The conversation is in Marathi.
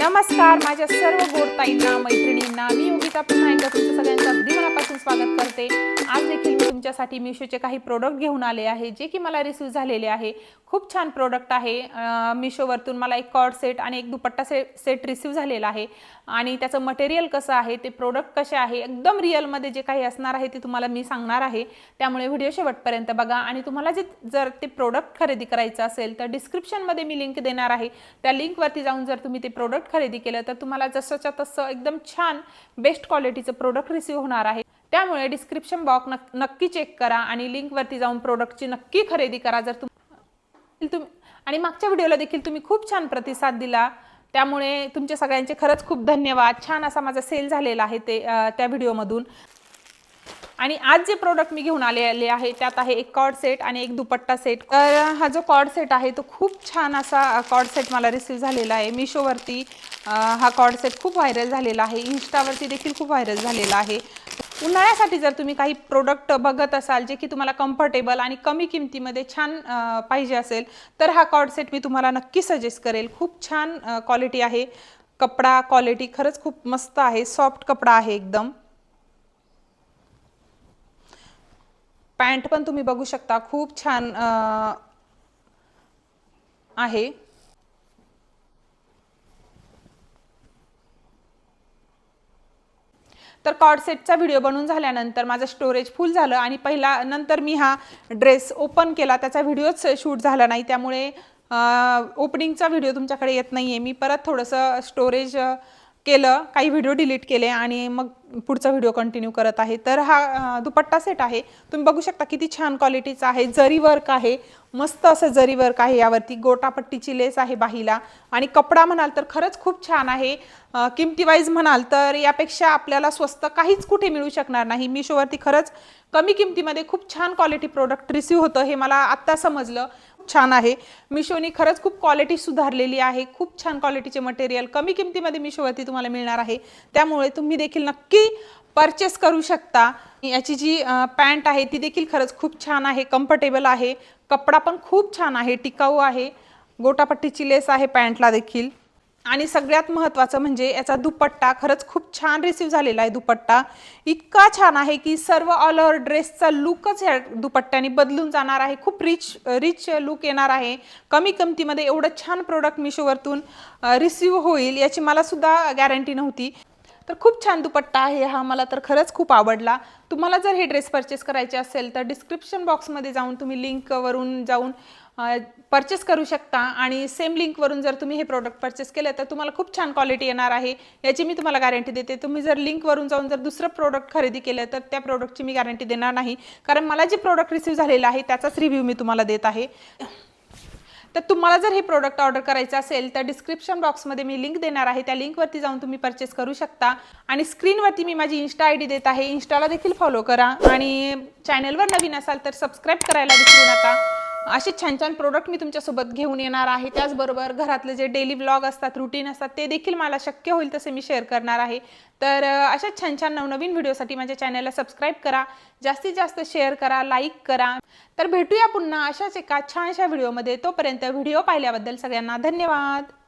नमस्कार माझ्या सर्व गोड ताईंना मैत्रिणींना मी योगिता पुन्हा एकदा तुमचं सगळ्यांचं अगदी मनापासून स्वागत करते. आज देखील मी तुमच्यासाठी मिशोचे काही प्रोडक्ट घेऊन आले आहे जे की मला रिसीव झालेले आहे. खूप छान प्रोडक्ट आहे. मिशोवरतून मला एक कॉर्ड सेट आणि एक दुपट्टा से सेट रिसीव झालेला आहे. आणि त्याचं मटेरियल कसं आहे ते प्रोडक्ट कसे आहे एकदम रिअलमध्ये जे काही असणार आहे ते तुम्हाला मी सांगणार आहे. त्यामुळे व्हिडिओ शेवटपर्यंत बघा. आणि तुम्हाला जे जर ते प्रोडक्ट खरेदी करायचं असेल तर डिस्क्रिप्शनमध्ये मी लिंक देणार आहे. त्या लिंकवरती जाऊन जर तुम्ही ते प्रोडक्ट खरेदी केलं तर तुम्हाला जसंच्या तसं एकदम छान बेस्ट क्वालिटीचं प्रोडक्ट रिसीव होणार आहे. त्यामुळे डिस्क्रिप्शन बॉक्स नक नक्की चेक करा आणि लिंकवरती जाऊन प्रोडक्टची नक्की खरेदी करा. जर तुम तुम्ही आणि मागच्या व्हिडिओला देखील तुम्ही खूप छान प्रतिसाद दिला. त्यामुळे तुमच्या सगळ्यांचे खरंच खूप धन्यवाद. छान असा माझा सेल झालेला आहे ते त्या व्हिडिओमधून आणि आज जे प्रोडक्ट मी घेऊन आलेले आहे त्यात आहे एक कॉड सेट आणि एक दुपट्टा सेट तर हा जो कॉड सेट आहे तो खूप छान असा कॉड सेट मला रिसीव झालेला आहे. मिशोवरती हा कॉर्ड सेट खूप व्हायरल झालेला आहे. इन्स्टावरती देखील खूप व्हायरल झालेला आहे. उन्हाळ्यासाठी जर तुम्ही काही प्रोडक्ट बघत असाल जे की तुम्हाला कम्फर्टेबल आणि कमी किमतीमध्ये छान पाहिजे असेल तर हा कॉर्ड सेट मी तुम्हाला नक्की सजेस्ट करेल. खूप छान क्वालिटी आहे. कपडा क्वालिटी खरंच खूप मस्त आहे. सॉफ्ट कपडा आहे एकदम. पॅन्ट पण तुम्ही बघू शकता. खूप छान आहे. तर कॉडसेटचा व्हिडिओ बनवून झाल्यानंतर माझं स्टोरेज फुल झालं आणि पहिला नंतर मी हा ड्रेस ओपन केला. त्याचा व्हिडिओच शूट झाला नाही. त्यामुळे ओपनिंगचा व्हिडिओ तुमच्याकडे येत नाही आहे मी परत थोडंसं स्टोरेज केलं काही व्हिडिओ डिलीट केले आणि मग पुढचा व्हिडिओ कंटिन्यू करत आहे. तर हा दुपट्टा सेट आहे. तुम्ही बघू शकता किती छान क्वालिटीचा आहे. जरी वर्क आहे मस्त असं जरी वर्क आहे यावरती. गोटापट्टीची लेस आहे बाहीला. आणि कपडा म्हणाल तर खरंच खूप छान आहे. किमतीवाईज म्हणाल तर यापेक्षा आपल्याला स्वस्त काहीच कुठे मिळू शकणार नाही. मिशोवरती खरंच कमी किमतीमध्ये खूप छान क्वालिटी प्रोडक्ट रिसीव होतं हे मला आत्ता समजलं. छान आहे. मिशोनी खरंच खूप क्वालिटी सुधारलेली आहे. खूप छान क्वालिटीचे मटेरियल कमी किमतीमध्ये मिशोवरती तुम्हाला मिळणार आहे. त्यामुळे तुम्ही देखील नक्की परचेस करू शकता. याची जी पॅन्ट आहे ती देखील खरंच खूप छान आहे. कम्फर्टेबल आहे. कपडा पण खूप छान आहे. टिकाऊ आहे. गोटापट्टीची लेस आहे पॅन्टला देखील. आणि सगळ्यात महत्त्वाचं म्हणजे याचा दुपट्टा खरंच खूप छान रिसीव झालेला आहे दुपट्टा. इतका छान आहे की सर्व ऑल ओव्हर ड्रेसचा लुकच ह्या दुपट्ट्याने बदलून जाणार आहे. खूप रिच रिच लुक येणार आहे. कमी किमतीमध्ये एवढं छान प्रोडक्ट मिशोवरतून रिसीव होईल याची मला सुद्धा गॅरंटी नव्हती. तर खूप छान दुपट्टा आहे हा मला तर खरंच खूप आवडला. तुम्हाला जर हे ड्रेस परचेस करायचे असेल तर डिस्क्रिप्शन बॉक्समध्ये जाऊन तुम्ही लिंकवरून जाऊन परचेस करू शकता. आणि सेम लिंकवरून जर तुम्ही हे प्रोडक्ट परचेस केलं तर तुम्हाला खूप छान क्वालिटी येणार आहे. याची मी तुम्हाला गॅरंटी देते. तुम्ही जर लिंकवरून जाऊन जर दुसरं प्रोडक्ट खरेदी केलं तर त्या प्रोडक्टची मी गॅरंटी देणार नाही. कारण मला जे प्रोडक्ट रिसिव्ह झालेलं आहे त्याचाच रिव्ह्यू मी तुम्हाला देत आहे. तर तुम्हाला जर हे प्रोडक्ट ऑर्डर करायचं असेल तर डिस्क्रिप्शन बॉक्समध्ये मी लिंक देणार आहे. त्या लिंकवरती जाऊन तुम्ही परचेस करू शकता. आणि स्क्रीनवरती मी माझी इन्स्टा आय डी देत आहे. इन्स्टाला देखील फॉलो करा. आणि चॅनलवर नवीन असाल तर सबस्क्राईब करायला विसरू नका. असे छान छान प्रोडक्ट मी तुमच्यासोबत घेऊन येणार आहे. त्याचबरोबर घरातले जे डेली ब्लॉग असतात रुटीन असतात ते देखील मला शक्य होईल तसे मी शेअर करणार आहे. तर अशा छान छान नवनवीन व्हिडिओसाठी माझ्या चॅनलला सबस्क्राईब करा. जास्तीत जास्त शेअर करा लाईक करा. तर भेटूया पुन्हा अशाच एका छानशा व्हिडिओमध्ये तोपर्यंत व्हिडिओ पाहिल्याबद्दल सगळ्यांना धन्यवाद.